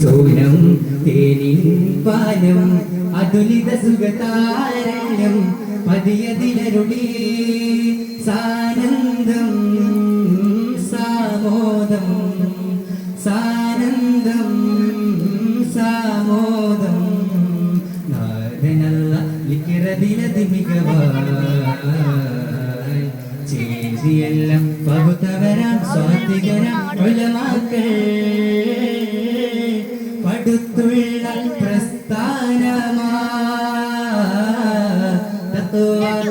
സോനം തേനിൻ പാനം അതുലിത സുഗതാരണ്യം പതിയതിലരുളി സാനന്ദം സാമോദം സാനന്ദം സാമോദം. നാഥനല്ല ലിഖിറതിലതി മികവായി. ചേരിയെല്ലാം പകുത്തവരാം സ്വാതികരാം ഉലമാക്കൾ പടുത്തുള്ള പ്രസ്ഥാനമാ. തത്വാടിസ്ഥാനമാ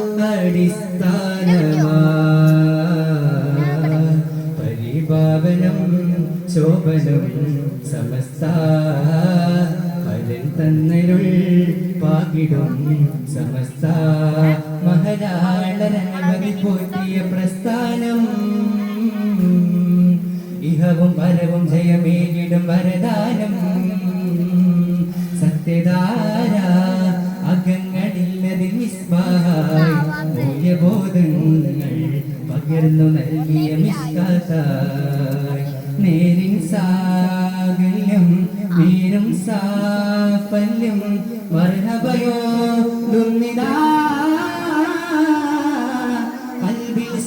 പരിഭാവനം ശോഭനം സമസ്ത. പരൻ തന്നരുൾ പാകിടും സമസ്ത. മഹരാളരനവധി പോറ്റിയ പ്രസ്ഥാനം. ഇഹവും പരവും ജയമേകിടും വരദാനം. സത്യധാര അകങ്ങളില്ലതിൽ മൂല്യബോധങ്ങൾ പകർന്നു നൽകിയ മിസ്കാത്തായി നേരിൻ സാകല്യം നേരും സാഫല്യം മർഹബയോ ദുന്നിതാ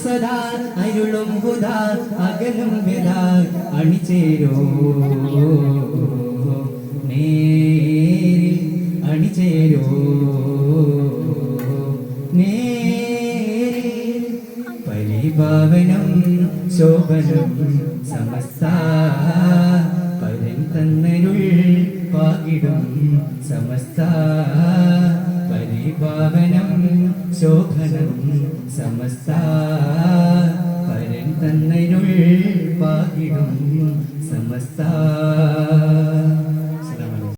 സദാ അരുളും ബുധാ അകലും വിധാ അണിചേരോ. നേരിൽ അണിചേരോ. നേരിൽ പരിഭാവനം ശോഭനം സമസ്ത പരൻ തന്നരുൾ പാകിടും സമസ്ത പരിഭാവനം ശോഭനം സമസ്ത. പരൻ തന്നരുൾ പാകിടും സമസ്ത.